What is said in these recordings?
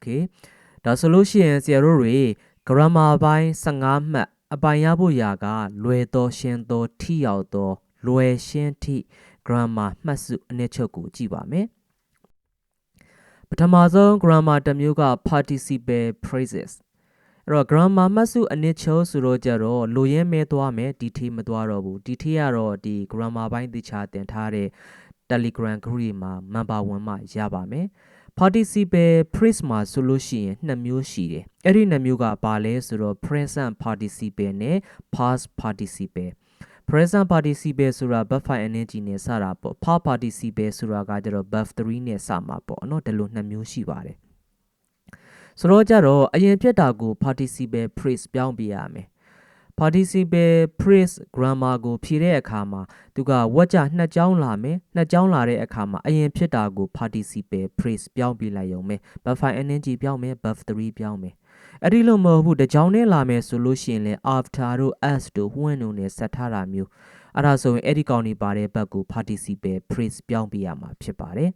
okay ဒါဆိုလို့ရှိရင်ဆရာတို့တွေ grammar ဘိုင်း15မှတ်အပိုင်ရဖို့ရာကလွယ်သောရှင်းသောထိရောက်သောလွယ်ရှင်းထိ grammar မှတ်စုအနည်းချုပ်ကိုကြည့်ပါမယ်ပထမဆုံး grammar တစ်မျိုးက participle phrases အဲ့တော့ grammar မှတ်စုအနည်းချုပ်ဆိုတော့ကြတော့လိုရင်းမဲသွားမယ်ဒီထေးမသွားတော့ဘူးဒီထေးကတော့ဒီ grammar ဘိုင်းတခြားတင်ထားတဲ့ Telegram group မှာ member ဝင်မှရပါမယ် participle phrase မှာဆိုလို့ရှိရင်နှစ်မျိုးရှိတယ်အဲ့ဒီနှစ်မျိုးကဘာလဲဆိုတော့ present participle နဲ့ past participle present participle ဆိုတာ verb 5 energy နဲ့စတာပေါ့ past participle ဆိုတာကကျတော့ verb 3နဲ့စမှာပေါ့เนาะဒီလိုနှစ်မျိုးရှိပါတယ်ဆိုတော့ကြတော့အရင်ဖြစ်တာကို participle phrase ပြောင်းပြရမယ် participle phrase grammar ကိုဖြည့်တဲ့အခါမှာသူကဝက်ကြနှစ်ကြောင်းလာမယ်နှစ်ကြောင်းလာတဲ့အခါမှာအရင်ဖြစ်တာကို participle phrase ပြောင်းပြလိုက်ရုံပဲ verb 5 ing ပြောင်းမယ် verb 3ပြောင်းမယ်အဲ့ဒီလိုမဟုတ်ဘူးတကြောင်နဲ့လာမယ်ဆိုလို့ရှိရင်လည်း after တို့ as တို့ when တို့နဲ့ဆက်ထားတာမျိုးအဲ့ဒါဆိုရင်အဲ့ဒီကောင်တွေပါတဲ့ဘက်ကို participle phrase ပြောင်းပြရမှာဖြစ်ပါတယ်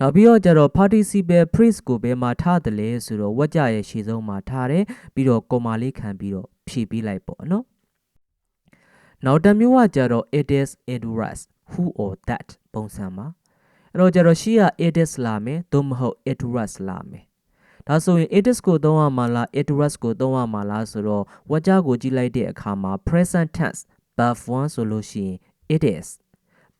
နောက်ပြီးတော့ကျတော့ participle phrase ကိုဘယ်မှာထားတယ်လဲဆိုတော့ဝက်ကြရဲ့ရှေ့ဆုံးမှာထားတယ်ပြီးတော့ comma လေးခံပြီးတော့ ဖြည့်ပေးလိုက်ပေါ့နော်နောက်တစ်မျိုးကကျတော့ it is it was who or that ပုံစံမှာအဲ့တော့ကျတော့ရှေ့က it is လာမယ်သို့မဟုတ် it was လာမယ်ဒါဆိုရင် it is ကိုသုံးရမှာလား it was ကိုသုံးရမှာလားဆိုတော့ဝါကြကိုကြည့်လိုက်တဲ့အခါမှာ present tense verb 1ဆိုလို့ရှိရင် it is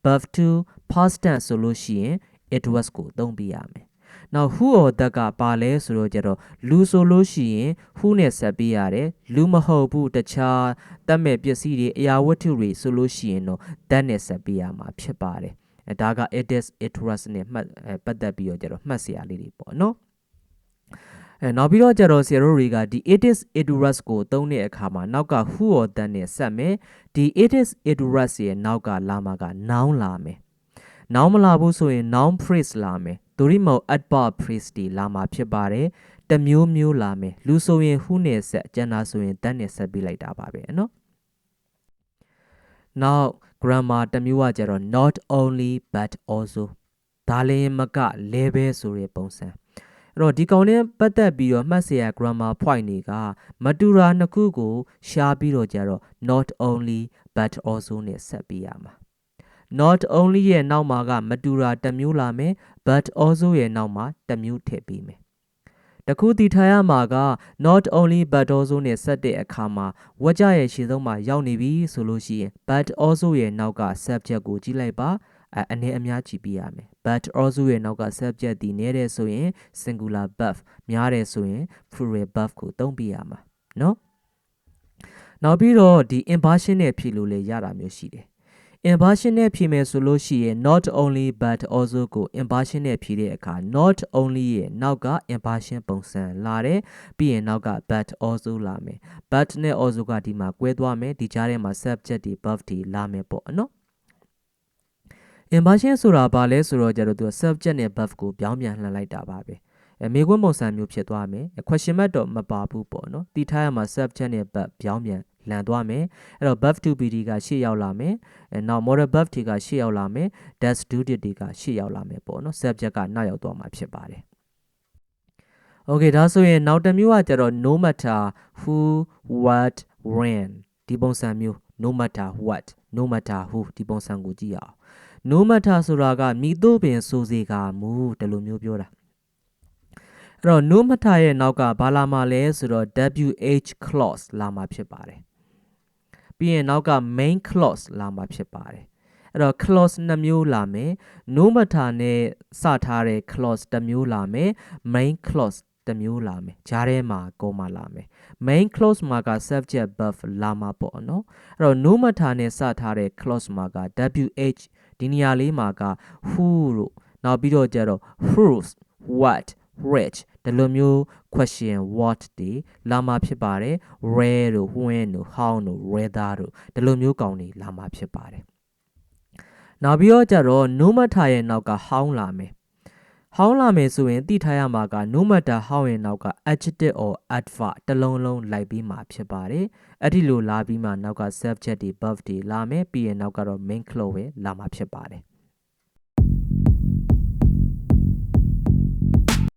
verb 2 past tense ဆိုလို့ရှိရင် it was ကိုသုံးပြရမယ်။ now who or that ကပါလဲဆိုတော့ကျတော့လူဆိုလို့ရှိရင် who နဲ့ဆက်ပေးရတယ်လူမဟုတ်ဘူးတခြားတတ်မဲ့ပစ္စည်းတွေအရာဝတ္ထုတွေဆိုလို့ရှိရင်တော့ that နဲ့ဆက်ပေးရမှာဖြစ်ပါတယ်။အဲဒါက it is it was နဲ့မှတ်ပတ်သက်ပြီးတော့ကျတော့မှတ်စရာလေးတွေပေါ့နော်။အဲနောက်ပြီးတော့ကျတော့ဆရာတို့တွေကဒီ it is it was ကိုသုံးတဲ့အခါမှာနောက်က who or that နဲ့ဆက်မယ်ဒီ it is it was ရဲ့နောက်ကလာမှာက noun လာမယ်နောင်မလာဘူးဆိုရင် noun phrase လာမယ် သူရိမောအတ်ပပရစ်တီလာမှာဖြစ်ပါတယ်တမျိုးမျိုးလာမယ်လူဆိုရင်ဟူးနဲ့ဆက်ကျန်တာဆိုရင်တန်းနဲ့ဆက်ပြီးလိုက်တာပါပဲနော် now grammar တမျိုးကကျတော့ not only but also ဒါလည်းမကလဲပဲဆိုတဲ့ပုံစံအဲ့တော့ဒီကောင်နဲ့ပတ်သက်ပြီးတော့မှတ်စရာ grammar point တွေကမတူတာနှစ်ခုကိုရှားပြီးတော့ကြတော့ not only but also နဲ့ဆက်ပြီးရမှာ not only ရဲ့နောက်မှာကမတူတာတစ်မျိုးလာမယ် but also ရဲ့နောက်မှာတစ်မျိုးထည့်ပေးမယ်တခုတည်ထားရမှာက not only but also နဲ့ဆက်တဲ့အခါမှာဝကြရဲ့ရှေ့ဆုံးမှာရောက်နေပြီဆိုလို့ရှိရင် but also ရဲ့နောက်က subject ကိုကြည့်လိုက်ပါအဲအနေအများကြည့်ပြရမယ် but also ရဲ့နောက်က subject ဒီနေတယ်ဆိုရင် singular verb များတယ်ဆိုရင် plural verb ကိုသုံးပြရမှာเนาะနောက်ပြီးတော့ဒီ inversion နဲ့ဖြည့်လို့လည်းရတာမျိုးရှိတယ် inversion နဲ့ဖြည့်မယ်ဆိုလို့ရှိရင် not only but also ကို inversion နဲ့ဖြည့်တဲ့အခါ not only ရဲ့နောက်က inversion ပုံစံလာတယ်ပြီးရင်နောက်က but also လာမယ် but နဲ့ also ကဒီမှာကွဲသွားမယ်ဒီကြားထဲမှာ subject တွေ verb တွေလာမယ်ပေါ့နော် inversion ဆိုတာဘာလဲဆိုတော့ကျတော့သူ subject နဲ့ verb ကိုပြောင်းပြန်လှန်လိုက်တာပါပဲအဲမေခွန်းပုံစံမျိုးဖြစ်သွားမယ် question mark တော့မပါဘူးပေါ့နော်တီထားရမှာ subject နဲ့ verb ပြောင်းပြန် လန်သွားမယ်အဲ့တော့ buff 2bd ကရှေ့ရောက်လာမယ်အဲနောက် model buff တွေကရှေ့ရောက်လာမယ် dash do တွေကရှေ့ရောက်လာမယ်ပေါ့နော် subject ကနောက်ရောက်သွားမှာဖြစ်ပါတယ် Okay ဒါဆိုရင်နောက်တစ်မျိုးကကျတော့ no matter who what when ဒီပုံစံမျိုး no matter what no matter who ဒီပုံစံကိုကြည့်ရအောင် no matter ဆိုတာကမိတို့ပင်ဆိုစေကမူဒီလိုမျိုးပြောတာအဲ့တော့ no matter ရဲ့နောက်ကဘာလာမှာလဲဆိုတော့ wh clause လာမှာဖြစ်ပါတယ် ပြီးရင်နောက်က main clause လာမှာဖြစ်ပါတယ်အဲ့တော့ clause နှစ်မျိုးလာမယ် no matter နဲ့စထားတဲ့ clause တစ်မျိုးလာမယ် main clause တစ်မျိုးလာမယ်ဂျားထဲမှာကောမှာလာမယ် main clause မှာက subject verb လာမှာပေါ့နော်အဲ့တော့ no matter နဲ့စထားတဲ့ clause မှာက wh ဒီနေရာလေးမှာက who လို့နောက်ပြီးတော့ကျတော့ whose what which ဒီလိုမျိုး question what တွေလာမှာဖြစ်ပါတယ် where တို့ when တို့ how တို့ whether တို့ဒီလိုမျိုးကောင်းတွေလာမှာဖြစ်ပါတယ်နောက်ပြီးတော့ကျတော့ no matter ရဲ့နောက်က how လာမယ်ဟောင်းလာမယ်ဆိုရင်သိထားရမှာက no matter how ရဲ့နောက်က adjective or adverb တလုံးလုံးလိုက်ပြီးမှဖြစ်ပါတယ်အဲ့ဒီလိုလာပြီးမှနောက်က subject တွေ verb တွေလာမယ်ပြီးရင်နောက်ကတော့ main clause ပဲလာမှာဖြစ်ပါတယ်